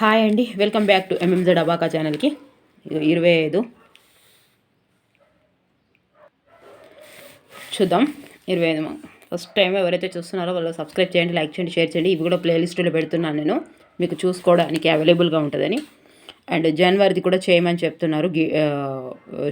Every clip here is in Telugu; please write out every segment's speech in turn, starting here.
హాయ్ అండి వెల్కమ్ బ్యాక్ టు ఎంఎంజెడ్ అబాకా ఛానల్కి. ఇరవై ఐదు. చూద్దాం ఇరవై ఐదు ఫస్ట్ టైం ఎవరైతే చూస్తున్నారో వాళ్ళు సబ్స్క్రైబ్ చేయండి లైక్ చేయండి షేర్ చేయండి. ఇవి కూడా ప్లేలిస్టులో పెడుతున్నాను నేను. మీకు చూసుకోవడానికి అవైలబుల్గా ఉంటుందని. అండ్ జనవరిది కూడా చేయమని చెప్తున్నారు. గి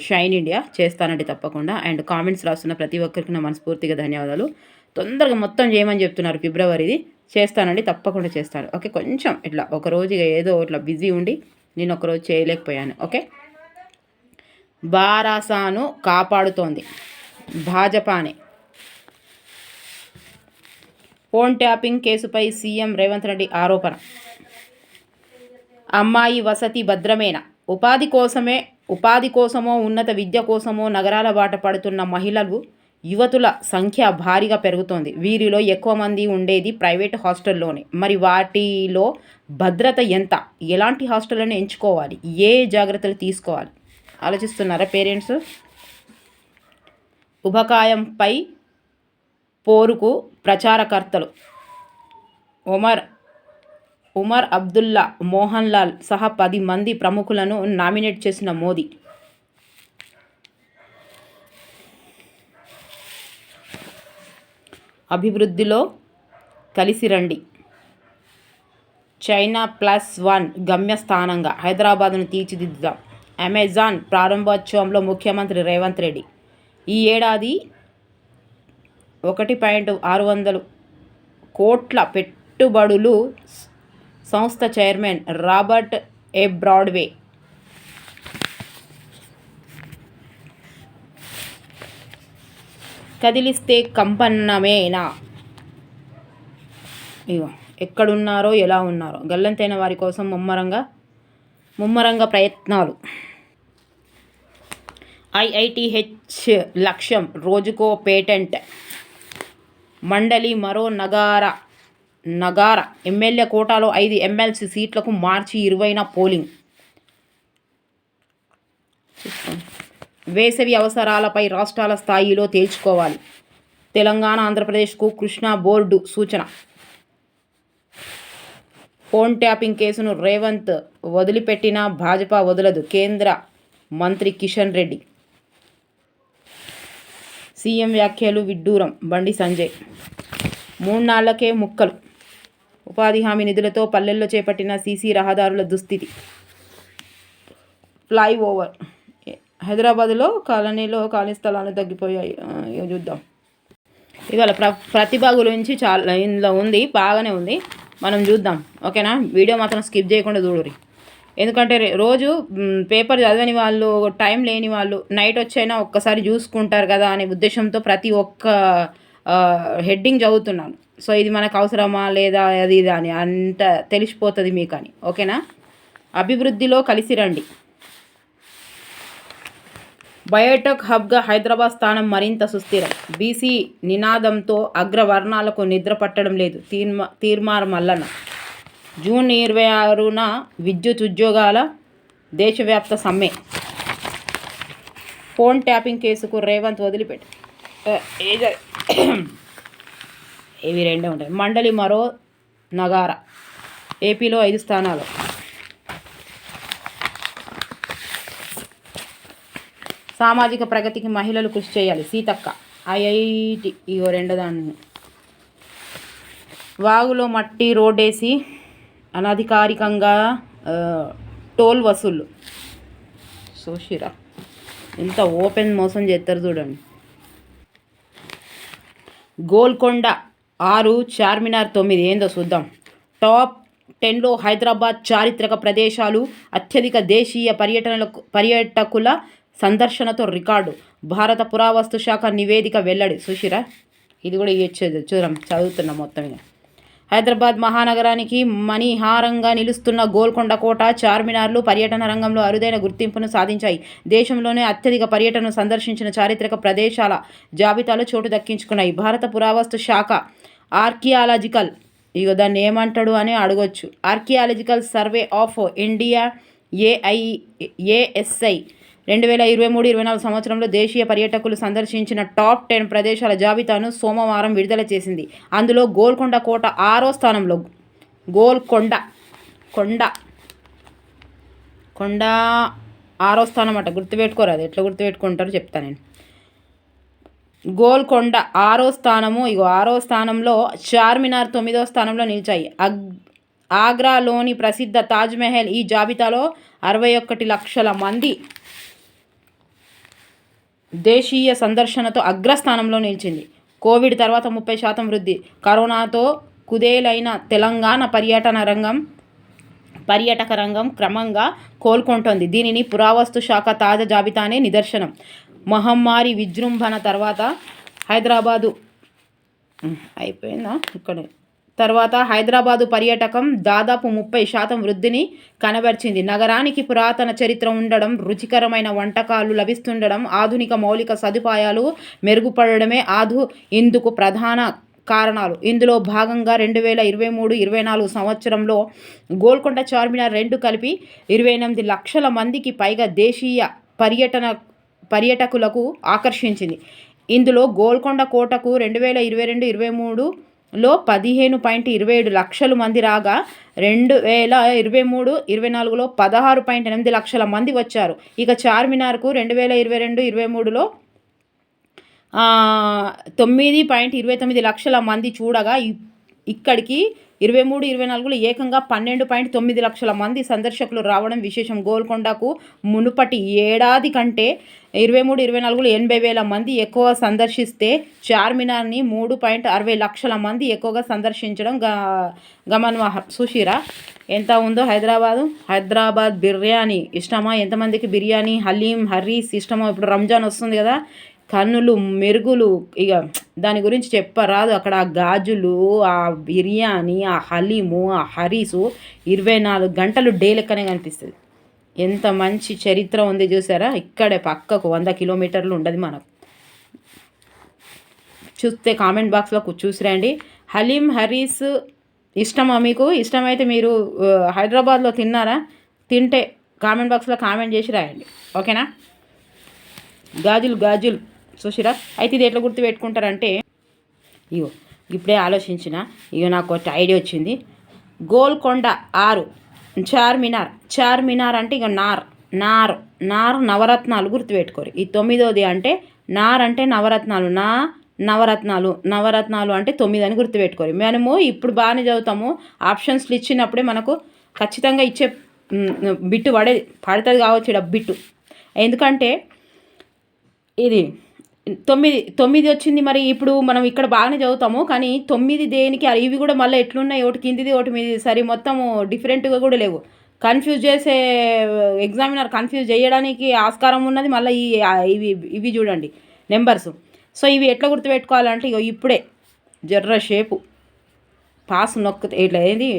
షైన్ ఇండియా చేస్తానండి తప్పకుండా. అండ్ కామెంట్స్ రాస్తున్న ప్రతి ఒక్కరికి నా మనస్ఫూర్తిగా ధన్యవాదాలు. తొందరగా మొత్తం చేయమని చెప్తున్నారు ఫిబ్రవరిది. చేస్తానండి తప్పకుండా చేస్తాను. ఓకే కొంచెం ఇట్లా ఒక రోజు ఏదో ఇట్లా బిజీ ఉండి నేను ఒకరోజు చేయలేకపోయాను. ఓకే? బారాసాను కాపాడుతోంది. భాజపానే. ఫోన్ ట్యాపింగ్ కేసుపై సీఎం రేవంత్ రెడ్డి ఆరోపణ. అమ్మాయి వసతి భద్రమేనా? ఉపాధి కోసమే ఉపాధి కోసమో ఉన్నత విద్య కోసమో నగరాల బాట పడుతున్న మహిళలు యువతుల సంఖ్య భారీగా పెరుగుతోంది. వీరిలో ఎక్కువ మంది ఉండేది ప్రైవేట్ హాస్టల్లోనే. మరి వాటిలో భద్రత ఎంత? ఎలాంటి హాస్టళ్ళను ఎంచుకోవాలి? ఏ జాగ్రత్తలు తీసుకోవాలి? ఆలోచిస్తున్నారా పేరెంట్స్? ఉభకాయంపై పోరుకు ప్రచారకర్తలు ఒమర్ ఉమర్ అబ్దుల్లా మోహన్ లాల్ సహా పది మంది ప్రముఖులను నామినేట్ చేసిన మోదీ. అభివృద్ధిలో కలిసి రండి. చైనా ప్లస్ వన్ గమ్యస్థానంగా హైదరాబాద్ను తీర్చిదిద్దాం అమెజాన్ ప్రారంభోత్సవంలో ముఖ్యమంత్రి రేవంత్ రెడ్డి. ఈ ఏడాది ఒకటి పాయింట్ ఆరు వందలు కోట్ల పెట్టుబడులు సంస్థ చైర్మన్ రాబర్ట్ ఏ బ్రాడ్వే కదిలిస్తే కంపన్నమేనా ఇగో ఎక్కడున్నారో ఎలా ఉన్నారో. గల్లంతైన వారి కోసం ముమ్మరంగా ముమ్మరంగా ప్రయత్నాలు. ఐఐటిహెచ్ లక్ష్యం రోజుకో పేటెంట్. మండలి మరో నగార నగార. ఎమ్మెల్యే కోటాలో ఐదు ఎమ్మెల్సీ సీట్లకు మార్చి ఇరవైన పోలింగ్. వేసవి అవసరాలపై రాష్ట్రాల స్థాయిలో తేల్చుకోవాలి. తెలంగాణ ఆంధ్రప్రదేశ్కు కృష్ణా బోర్డు సూచన. ఫోన్ ట్యాపింగ్ కేసును రేవంత్ వదిలిపెట్టినా భాజపా వదలదు. కేంద్ర మంత్రి కిషన్ రెడ్డి. సీఎం వ్యాఖ్యలు విడ్డూరం. బండి సంజయ్. మూడు నాళ్ళకే ముక్కలు. ఉపాధి హామీ నిధులతో పల్లెల్లో చేపట్టిన సీసీ రహదారుల దుస్థితి. ఫ్లైఓవర్. హైదరాబాద్లో కాలనీలో ఖాళీ స్థలాలు తగ్గిపోయాయి. చూద్దాం. ఇవాళ ప్ర ప్రతిభ గురించి చాలా ఇందులో ఉంది బాగానే ఉంది. మనం చూద్దాం. ఓకేనా? వీడియో మాత్రం స్కిప్ చేయకుండా చూడరి ఎందుకంటే రోజు పేపర్ చదవని వాళ్ళు టైం లేని వాళ్ళు నైట్ వచ్చైనా ఒక్కసారి చూసుకుంటారు కదా అనే ఉద్దేశంతో ప్రతి ఒక్క హెడ్డింగ్ చదువుతున్నాను. సో ఇది మనకు అవసరమా లేదా అది ఇది అని అంత తెలిసిపోతుంది మీకు అని ఓకేనా? అభివృద్ధిలో కలిసి రండి. బయోటెక్ హబ్గా హైదరాబాద్ స్థానం మరింత సుస్థిరం. బీసీ నినాదంతో అగ్రవర్ణాలకు నిద్ర పట్టడం లేదు. తీర్మా తీర్మానం మల్లన్న జూన్ ఇరవై ఆరున విద్యుత్ ఉద్యోగాల దేశవ్యాప్త సమ్మె. ఫోన్ ట్యాపింగ్ కేసుకు రేవంత్ వదిలిపెట్టి ఏ, ఇవి రెండే ఉంటాయి. మండలి మరో నగార. ఏపీలో ఐదు స్థానాలు. సామాజిక ప్రగతికి మహిళలు కృషి చేయాలి. సీతక్క ఐఐటి ఇగో రెండో దాన్ని వాగులో మట్టి రోడ్డేసి అనధికారికంగా టోల్ వసూలు. సోషిరా ఎంత ఓపెన్ మోసం చేస్తారు చూడండి. గోల్కొండ ఆరు చార్మినార్ తొమ్మిది ఏందో చూద్దాం. టాప్ టెన్లో హైదరాబాద్ చారిత్రక ప్రదేశాలు అత్యధిక దేశీయ పర్యటనలకు పర్యాటకుల సందర్శనతో రికార్డు. భారత పురావస్తు శాఖ నివేదిక వెల్లడి. సుశిరా ఇది కూడా ఇచ్చేది చూద్దాం చదువుతున్నాం మొత్తం ఇక. హైదరాబాద్ మహానగరానికి మణిహారంగా నిలుస్తున్న గోల్కొండ కోట చార్మినార్లు పర్యటన రంగంలో అరుదైన గుర్తింపును సాధించాయి. దేశంలోనే అత్యధిక పర్యటనను సందర్శించిన చారిత్రక ప్రదేశాల జాబితాలో చోటు దక్కించుకున్నాయి. భారత పురావస్తు శాఖ ఆర్కియాలజికల్ ఇక దాన్ని ఏమంటాడు అని అడగొచ్చు. Archaeological survey of India AI ASI రెండు వేల ఇరవై మూడు ఇరవై నాలుగు సంవత్సరంలో దేశీయ పర్యాటకులు సందర్శించిన టాప్ టెన్ ప్రదేశాల జాబితాను సోమవారం విడుదల చేసింది. అందులో గోల్కొండ కోట ఆరో స్థానంలో గోల్కొండ కొండ కొండ ఆరో స్థానం అట గుర్తుపెట్టుకోరు అది ఎట్లా గుర్తుపెట్టుకుంటారో చెప్తా నేను. గోల్కొండ ఆరో స్థానము ఇగో ఆరో స్థానంలో చార్మినార్ తొమ్మిదో స్థానంలో నిలిచాయి. అగ్ ఆగ్రాలోని ప్రసిద్ధ తాజ్మహల్ ఈ జాబితాలో అరవై ఒకటి లక్షల మంది దేశీయ సందర్శనతో అగ్రస్థానంలో నిలిచింది. కోవిడ్ తర్వాత ముప్పై శాతం వృద్ధి. కరోనాతో కుదేలైన తెలంగాణ పర్యటన రంగం పర్యాటక రంగం క్రమంగా కోలుకుంటోంది. దీనిని పురావస్తు శాఖ తాజా జాబితానే నిదర్శనం. మహమ్మారి విజృంభణ తర్వాత హైదరాబాదు అయిపోయిందా? ఇక్కడ. తర్వాత హైదరాబాదు పర్యాటకం దాదాపు ముప్పై శాతం వృద్ధిని కనబరిచింది. నగరానికి పురాతన చరిత్ర ఉండడం రుచికరమైన వంటకాలు లభిస్తుండడం ఆధునిక మౌలిక సదుపాయాలు మెరుగుపడడమే ఆధు ఇందుకు ప్రధాన కారణాలు. ఇందులో భాగంగా రెండు వేల ఇరవై మూడు ఇరవై నాలుగు సంవత్సరంలో గోల్కొండ చార్మినార్ రెండు కలిపి ఇరవై ఎనిమిది లక్షల మందికి పైగా దేశీయ పర్యటన పర్యటకులకు ఆకర్షించింది. ఇందులో గోల్కొండ కోటకు రెండు వేల ఇరవై రెండు ఇరవై మూడు లో పదిహేను పాయింట్ ఇరవై ఏడు లక్షల మంది రాగా రెండు వేల ఇరవై మూడు ఇరవై నాలుగులో పదహారు పాయింట్ ఎనిమిది లక్షల మంది వచ్చారు. ఇక చార్మినార్కు రెండు వేల ఇరవై రెండు ఇరవై మూడులో తొమ్మిది పాయింట్ ఇరవై తొమ్మిది లక్షల మంది చూడగా ఇ- ఇక్కడికి ఇరవై మూడు ఇరవై నాలుగులో ఏకంగా పన్నెండు పాయింట్ తొమ్మిది లక్షల మంది సందర్శకులు రావడం విశేషం. గోల్కొండకు మునుపటి ఏడాది కంటే ఇరవై మూడు ఇరవై నాలుగులో ఎనభై వేల మంది ఎక్కువ సందర్శిస్తే చార్మినార్ని మూడు పాయింట్ అరవై లక్షల మంది ఎక్కువగా సందర్శించడం గ గమనార్హం. సుషీరా ఎంత ఉందో హైదరాబాదు? హైదరాబాద్ బిర్యానీ ఇష్టమా? ఎంతమందికి బిర్యానీ హలీం హర్రీస్ ఇష్టమా? ఇప్పుడు రంజాన్ వస్తుంది కదా. కన్నులు మెరుగులు ఇక దాని గురించి చెప్పరాదు. అక్కడ ఆ గాజులు ఆ బిర్యానీ ఆ హలీము ఆ హరీసు ఇరవై నాలుగు గంటలు డే లెక్కనే కనిపిస్తుంది. ఎంత మంచి చరిత్ర ఉంది చూసారా? ఇక్కడే పక్కకు వంద కిలోమీటర్లు ఉండదు మనకు. చూస్తే కామెంట్ బాక్స్లో చూసి రండి హలీం హరీస్ ఇష్టమా మీకు? ఇష్టమైతే మీరు హైదరాబాద్లో తిన్నారా? తింటే కామెంట్ బాక్స్లో కామెంట్ చేసి రాయండి. ఓకేనా? గాజులు గాజులు. చూసిరా అయితే ఇది ఎట్లా గుర్తు పెట్టుకుంటారంటే ఇగో ఇప్పుడే ఆలోచించిన ఇగో నాకు ఒక ఐడియా వచ్చింది. గోల్కొండ ఆరు చార్మినార్ చార్మినార్ అంటే ఇక నార్ నార్ నార్ నవరత్నాలు గుర్తుపెట్టుకోరు ఈ తొమ్మిదోది అంటే నార్ అంటే నవరత్నాలు నా నవరత్నాలు నవరత్నాలు అంటే తొమ్మిది అని గుర్తుపెట్టుకోరు మనము ఇప్పుడు బాగానే చదువుతాము ఆప్షన్స్లు ఇచ్చినప్పుడే మనకు ఖచ్చితంగా ఇచ్చే బిట్టు పడేది పడుతుంది కావచ్చు ఇక్కడ బిట్టు. ఎందుకంటే ఇది తొమ్మిది తొమ్మిది వచ్చింది మరి ఇప్పుడు మనం ఇక్కడ బాగానే చదువుతాము కానీ తొమ్మిది దేనికి ఇవి కూడా మళ్ళీ ఎట్లున్నాయి ఒకటి కిందిది ఒకటి మీది. సరే మొత్తము డిఫరెంట్గా కూడా లేవు. కన్ఫ్యూజ్ చేసే ఎగ్జామినర్ కన్ఫ్యూజ్ చేయడానికి ఆస్కారం ఉన్నది మళ్ళీ ఈ ఇవి ఇవి చూడండి నెంబర్స్. సో ఇవి ఎట్లా గుర్తుపెట్టుకోవాలంటే ఇగో ఇప్పుడే జర్ర షేపు. పాస్ నొక్కితే ఇట్లా ఏది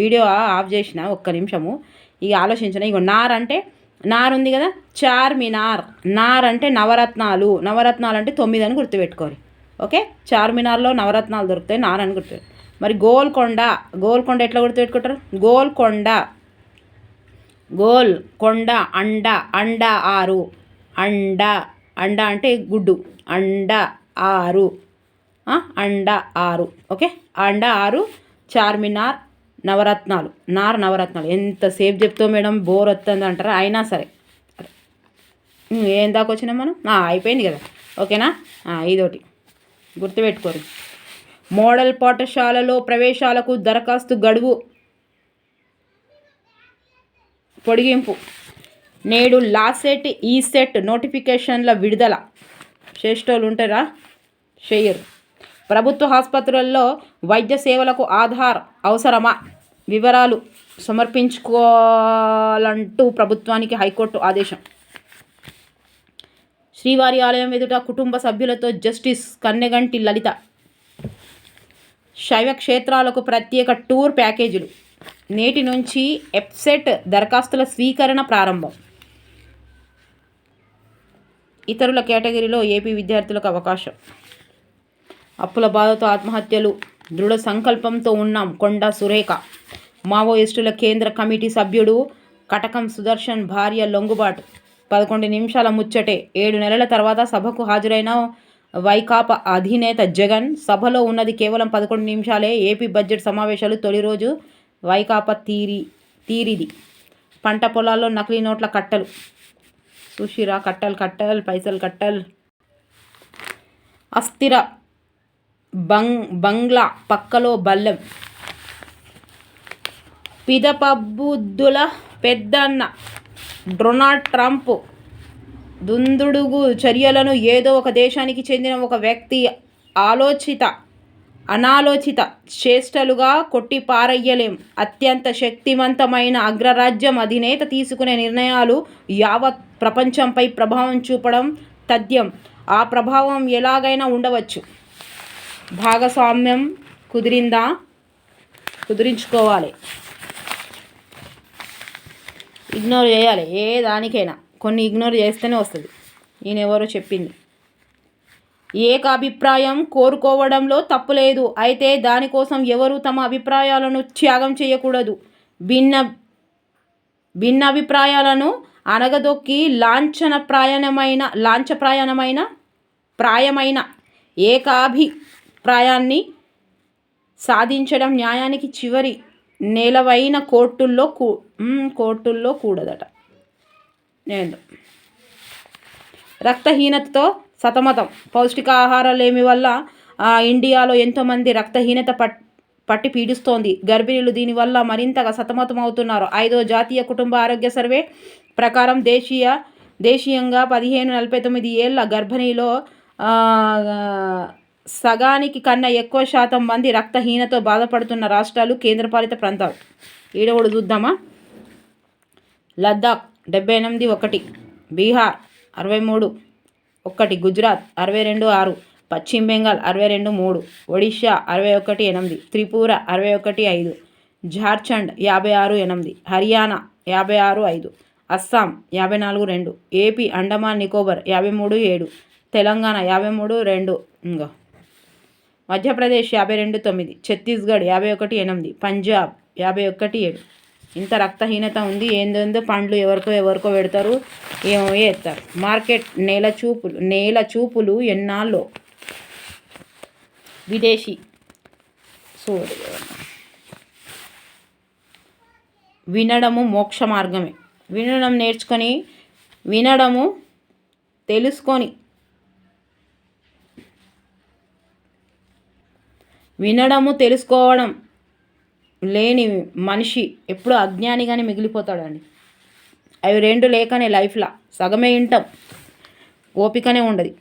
వీడియో ఆఫ్ చేసిన ఒక్క నిమిషము. ఇక ఆలోచించిన ఇగో నార్ అంటే నార్ ఉంది కదా? చార్మినార్ నార్. అంటే నవరత్నాలు. నవరత్నాలు అంటే తొమ్మిది అని గుర్తుపెట్టుకోవాలి ఓకే? చార్మినార్లో నవరత్నాలు దొరుకుతాయి నార్ అని గుర్తు మరి గోల్కొండ. గోల్కొండ ఎట్లా గుర్తుపెట్టుకుంటారు? గోల్కొండ. గోల్ కొండ అండ. అండ ఆరు. అండ. అండ అంటే గుడ్డు. అండ ఆరు. అండ ఆరు. ఓకే? అండ ఆరు చార్మినార్ నవరత్నాలు నార్ నవరత్నాలు. ఎంతసేపు చెప్తావు మేడం? బోర్ వస్తుంది అంటారా? అయినా సరే. ఏం దాకా వచ్చినాం మనం? అయిపోయింది కదా. ఓకేనా? ఇదోటి. గుర్తుపెట్టుకోరు. మోడల్ పాఠశాలలో ప్రవేశాలకు దరఖాస్తు గడువు. పొడిగింపు. నేడు లాసెట్ ఈసెట్ నోటిఫికేషన్ల విడుదల. చేసేటోళ్ళు ఉంటారా? చేయరు ప్రభుత్వ ఆసుపత్రుల్లో వైద్య సేవలకు ఆధార్ అవసరమా? వివరాలు సమర్పించుకోవాలంటూ ప్రభుత్వానికి హైకోర్టు ఆదేశం. శ్రీవారి ఆలయం ఎదుట కుటుంబ సభ్యులతో జస్టిస్ కన్నెగంటి లలిత. శైవ క్షేత్రాలకు ప్రత్యేక టూర్ ప్యాకేజీలు. నేటి నుంచి ఎప్సెట్ దరఖాస్తుల స్వీకరణ ప్రారంభం. ఇతరుల కేటగిరీలో ఏపీ విద్యార్థులకు అవకాశం. అప్పుల బాధతో ఆత్మహత్యలు దృఢ సంకల్పంతో ఉన్నాం కొండ సురేఖ. మావోయిస్టుల కేంద్ర కమిటీ సభ్యుడు కటకం సుదర్శన్ భార్య లొంగుబాటు. పదకొండు నిమిషాల ముచ్చటే. ఏడు నెలల తర్వాత సభకు హాజరైన వైకాపా అధినేత జగన్ సభలో ఉన్నది కేవలం పదకొండు నిమిషాలే. ఏపీ బడ్జెట్ సమావేశాలు తొలి రోజు వైకాపా తీరి తీరిది. పంట పొలాల్లో నకిలీ నోట్ల కట్టలు. సుషిరా కట్టలు కట్టలు పైసలు కట్టలు. అస్థిర బంగ్ బంగ్లా పక్కలో బల్లెం. పిదపబుద్ధుల పెద్దన్న డొనాల్డ్ ట్రంప్ దుందుడుగు చర్యలను ఏదో ఒక దేశానికి చెందిన ఒక వ్యక్తి ఆలోచిత అనాలోచిత చేష్టలుగా కొట్టిపారయ్యలేం అత్యంత శక్తివంతమైన అగ్రరాజ్యం అధినేత తీసుకునే నిర్ణయాలు యావత్ ప్రపంచంపై ప్రభావం చూపడం తథ్యం. ఆ ప్రభావం ఎలాగైనా ఉండవచ్చు. భాగస్వామ్యం కుదిరిందా? కుదిరించుకోవాలి. ఇగ్నోర్ చేయాలి ఏ దానికైనా. కొన్ని ఇగ్నోర్ చేస్తేనే వస్తుంది. ఈయన ఎవరో చెప్పింది. ఏకాభిప్రాయం కోరుకోవడంలో తప్పులేదు అయితే దానికోసం ఎవరు తమ అభిప్రాయాలను త్యాగం చేయకూడదు. భిన్న భిన్న అభిప్రాయాలను అనగదొక్కి లాంఛనప్రాయణమైన లాంఛప్రాయణమైన ప్రాయమైన ఏకాభి అభిప్రాయాన్ని సాధించడం న్యాయానికి చివరి నేలవైన కోర్టుల్లో కూ కోర్టుల్లో కూడదట. నేను రక్తహీనతతో సతమతం. పౌష్టికాహారలేమి వల్ల ఆ, ఇండియాలో ఎంతోమంది రక్తహీనత పట్ పట్టి పీడిస్తోంది. గర్భిణీలు దీనివల్ల మరింతగా సతమతం అవుతున్నారు ఐదో జాతీయ కుటుంబ ఆరోగ్య సర్వే ప్రకారం దేశీయ దేశీయంగా పదిహేను నలభై తొమ్మిది ఏళ్ళ గర్భిణీలో సగానికి కన్నా ఎక్కువ శాతం మంది రక్తహీనతో బాధపడుతున్న రాష్ట్రాలు కేంద్రపాలిత ప్రాంతాలు. ఈడ చూద్దామా? లద్దాఖ్ డెబ్బై ఎనిమిది ఒకటి బీహార్ అరవై మూడు ఒకటి గుజరాత్ అరవై రెండు ఆరు పశ్చిమ బెంగాల్ అరవై రెండు మూడు ఒడిషా అరవై ఒకటి ఎనిమిది త్రిపుర అరవై ఒకటి ఐదు జార్ఖండ్ యాభై ఆరు ఎనిమిది హర్యానా యాభై ఆరు ఐదు అస్సాం యాభై నాలుగు రెండు ఏపీ అండమాన్ నికోబార్ యాభై మూడు ఏడు తెలంగాణ యాభై మూడు రెండు ఇంకా మధ్యప్రదేశ్ యాభై రెండు తొమ్మిది ఛత్తీస్గఢ్ యాభై ఒకటి ఎనిమిది పంజాబ్ యాభై ఒకటి ఏడు. ఇంత రక్తహీనత ఉంది ఏందేందో పండ్లు ఎవరికో ఎవరికో పెడతారు ఏమో వేస్తారు మార్కెట్ నేల చూపులు నేల చూపులు ఎన్నాళ్ళు. విదేశీ చూడు వినడము మోక్ష మార్గమే. వినడం నేర్చుకొని వినడము తెలుసుకొని వినడము తెలుసుకోవడం లేని మనిషి ఎప్పుడు అజ్ఞానిగానే మిగిలిపోతాడండి. అవి రెండు లేకనే లైఫ్లో. సగమే వింటాం ఓపికనే ఉండదు.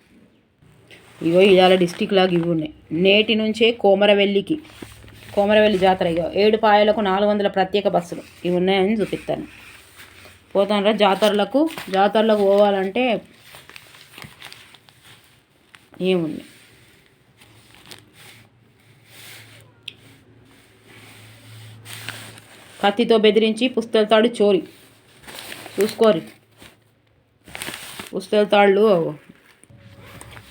ఇగో ఇవాళ డిస్టిక్ లాగా ఇవి ఉన్నాయి. నేటి నుంచే కోమరవెల్లికి కోమరవెల్లి జాతర ఇగో ఏడు పాయలకు నాలుగు వందల ప్రత్యేక బస్సులు ఇవి ఉన్నాయని చూపిస్తాను. పోతానరా జాతరలకు. జాతరలకు పోవాలంటే ఏముంది? కత్తితో బెదిరించి పుస్తెళ్తాడు చోరీ. చూసుకోరి పుస్తెళ్తాళ్ళు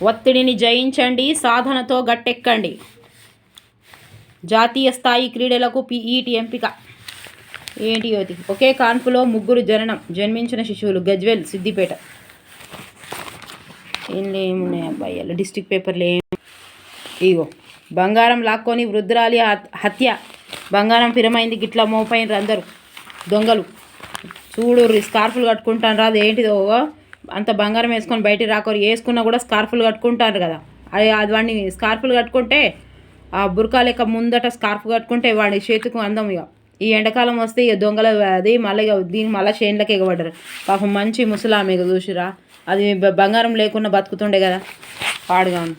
ఒత్తిడిని జయించండి సాధనతో గట్టెక్కండి. జాతీయ స్థాయి క్రీడలకు పీఈటి ఎంపిక. ఏంటి యువతి ఒకే కాన్పులో ముగ్గురు జననం జన్మించిన శిశువులు గజ్వెల్ సిద్దిపేట. ఏంలో ఏమున్నాయి అబ్బాయి? డిస్టిక్ పేపర్లు ఏం? ఇగో బంగారం లాక్కొని వృద్ధురాలి హత్య. బంగారం ఫిరమైంది గిట్లా మోపైనరు అందరు. దొంగలు. చూడు స్కార్ఫులు కట్టుకుంటాను రాదు ఏంటిదో అంత బంగారం వేసుకొని బయటికి రాకోరు. వేసుకున్నా కూడా స్కార్ఫులు కట్టుకుంటారు కదా. అది అది వాడిని స్కార్ఫులు కట్టుకుంటే ఆ బుర్కా లెక్క ముందట స్కార్ఫ్ కట్టుకుంటే వాడి చేతికి అందం ఇక ఈ ఎండాకాలం వస్తే ఇక దొంగల అది మళ్ళీ ఇక మళ్ళీ చేన్లకి ఎగబడ్డారు. పాపం మంచి ముసలామె ఇక చూసిరా అది బంగారం లేకుండా బతుకుతుండే కదా. పాడుగాను.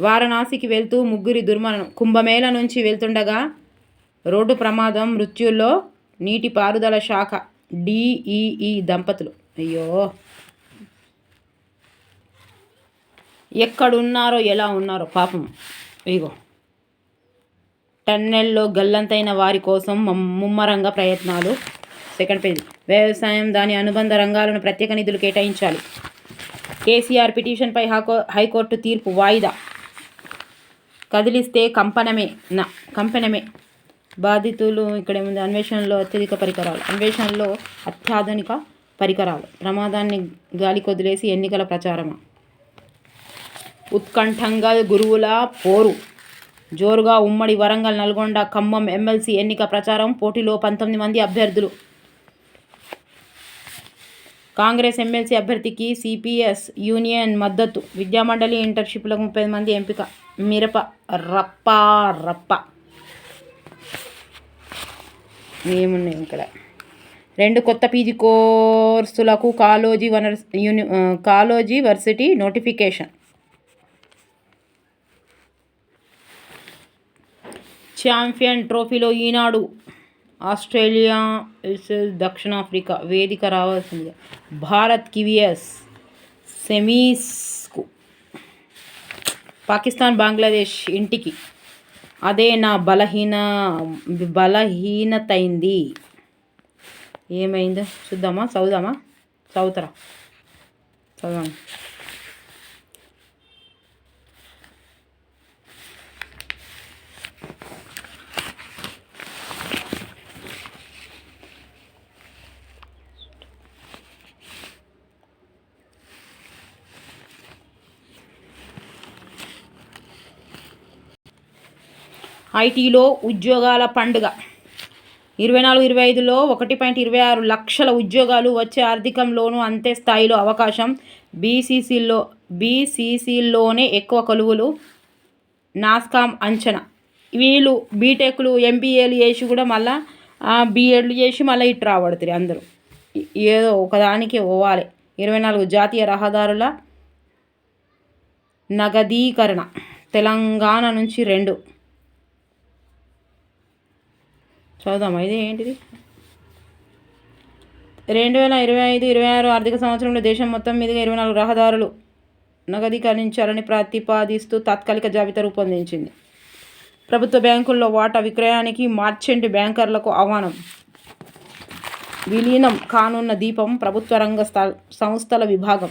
వారణాసికి వెళ్తూ ముగ్గురి దుర్మరణం కుంభమేళ నుంచి వెళ్తుండగా రోడ్డు ప్రమాదం మృత్యుల్లో నీటిపారుదల శాఖ డిఈఈ దంపతులు. అయ్యో! ఎక్కడున్నారో ఎలా ఉన్నారో పాపం. ఇగో టన్నెల్లో గల్లంతైన వారి కోసం ముమ్మరంగా ప్రయత్నాలు. Second page. వ్యవసాయం దాని అనుబంధ రంగాలను ప్రత్యేక నిధులు కేటాయించాలి. కేసీఆర్ పిటిషన్పై హాకో హైకోర్టు తీర్పు వాయిదా. కదిలిస్తే కంపనమే నా కంపనమే. బాధితులు ఇక్కడ ఏముంది? అన్వేషణలో అత్యధిక పరికరాలు. అన్వేషణలో అత్యాధునిక పరికరాలు. ప్రమాదాన్ని గాలి కొదిలేసి ఎన్నికల ప్రచారమా? ఉత్కంఠంగా గురువుల పోరు. జోరుగా ఉమ్మడి వరంగల్ నల్గొండ ఖమ్మం ఎమ్మెల్సీ ఎన్నిక ప్రచారం పోటీలో పంతొమ్మిది మంది అభ్యర్థులు. కాంగ్రెస్ ఎమ్మెల్సీ అభ్యర్థికి సిపిఎస్ యూనియన్ మద్దతు. విద్యామండలి ఇంటర్న్షిప్లకు ముప్పై మంది ఎంపిక. మిరప రప్ప రప్ప. ఏమున్నాయి ఇక్కడ? రెండు కొత్త పీజీ కోర్సులకు Kaloji owner uni Kaloji varsity notification. Champion ట్రోఫీలో ఈనాడు ఆస్ట్రేలియా వర్సెస్ దక్షిణాఫ్రికా వేదిక రావాల్సింది భారత్ కివియస్ సెమీస్ పాకిస్తాన్ బంగ్లాదేశ్ ఇంటికి. అదే నా బలహీన బలహీనతైంది. ఏమైందో చూద్దామా? చదువుదామా? చదువుతారా? చదువు ఐటీలో ఉద్యోగాల పండుగ. ఇరవై నాలుగు ఇరవై ఐదులో ఒకటి పాయింట్ ఇరవై ఆరు లక్షల ఉద్యోగాలు వచ్చే ఆర్థికంలోనూ అంతే స్థాయిలో అవకాశం. బీసీసీలో బీసీసీలోనే ఎక్కువ కొలువులు నాస్కామ్ అంచనా. వీళ్ళు బీటెక్లు ఎంబీఏలు చేసి కూడా మళ్ళా బీఎడ్లు చేసి మళ్ళీ ఇటు రాబడుతుంది అందరూ. ఏదో ఒకదానికి పోవాలి. ఇరవై నాలుగు జాతీయ రహదారుల నగదీకరణ. తెలంగాణ నుంచి రెండు. చదుదామా ఇది ఏంటిది? రెండు వేల ఇరవై ఐదు ఇరవై ఆరు ఆర్థిక సంవత్సరంలో దేశం మొత్తం మీదుగా ఇరవై నాలుగు రహదారులు నగదీకరించాలని ప్రతిపాదిస్తూ తాత్కాలిక జాబితా రూపొందించింది. ప్రభుత్వ బ్యాంకుల్లో వాటా విక్రయానికి మార్చెంట్ బ్యాంకర్లకు ఆహ్వానం. విలీనం కానున్న దీపం ప్రభుత్వ రంగ స్థ- సంస్థల విభాగం.